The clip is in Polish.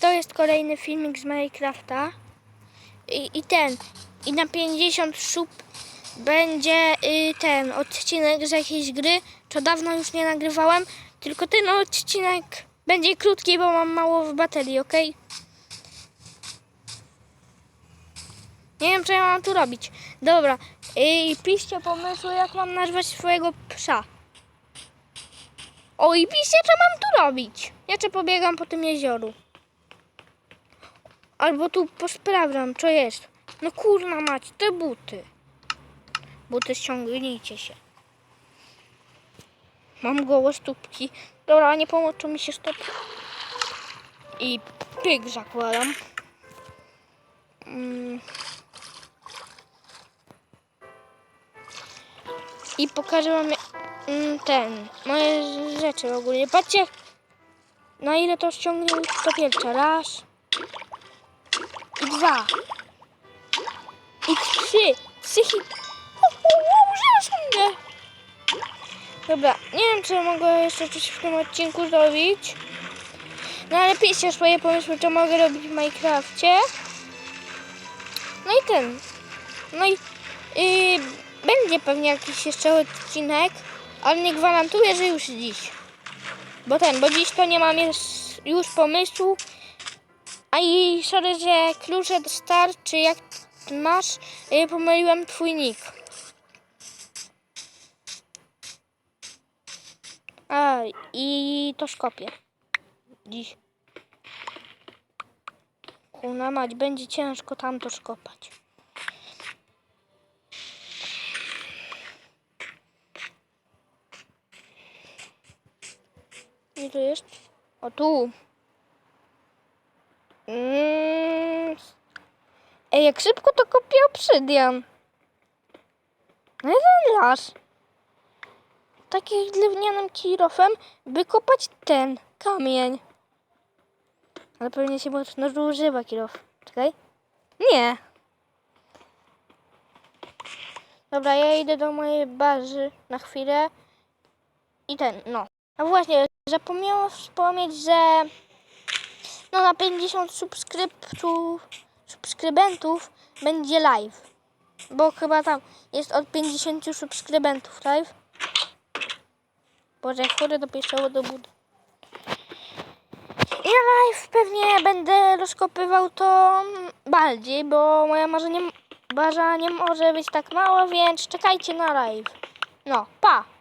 To jest kolejny filmik z Minecrafta. I, i ten. I na 50 sub będzie y, ten odcinek z jakiejś gry, co dawno już nie nagrywałem. Tylko ten odcinek będzie krótki, bo mam mało w baterii, ok? Nie wiem, co ja mam tu robić. Dobra. I piszcie pomysły, jak mam nazwać swojego psa. O, i piszcie, co mam tu robić. Ja czy pobiegam po tym jezioru. Albo tu posprawdzam, co jest. No kurna mać, te buty. Buty ściągnijcie się. Mam gołe stópki. Dobra, nie pomożą mi się stopy. I pyk zakładam. Mm. I pokażę wam mm, ten, moje rzeczy ogólnie. Patrzcie, na ile to ściągnę to pierwsze. Raz. I dwa. I trzy. Trzy hit. Zaraz mnie. Dobra, nie wiem, czy mogę jeszcze coś w tym odcinku zrobić. No ale piszcie swoje pomysły, co mogę robić w Minecrafcie. No i ten. No i yy, będzie pewnie jakiś jeszcze odcinek, ale nie gwarantuję, że już dziś. Bo ten, bo dziś to nie mam już pomysłu. A i sorry, że klucze do start, czy jak masz, yy, pomyliłem twój nick. A, i to szkopię. Dziś. Kuna mać, będzie ciężko tam to szkopać. Gdzie to jest? O tu. Mm. Ej, jak szybko to kopię obsydian. No jeden raz. Takim drewnianym kirofem wykopać ten kamień. Ale pewnie się mocno używa kilof. Czekaj. Nie. Dobra, ja idę do mojej bazy na chwilę. I ten, no. A właśnie, zapomniałam wspomnieć, że no na 50 subskryptów, subskrybentów będzie live. Bo chyba tam jest od 50 subskrybentów live. Boże, chóry dopieszało do budy. I live pewnie będę rozkopywał to bardziej, bo moja marza nie, baza nie może być tak mała, więc czekajcie na live. No, pa!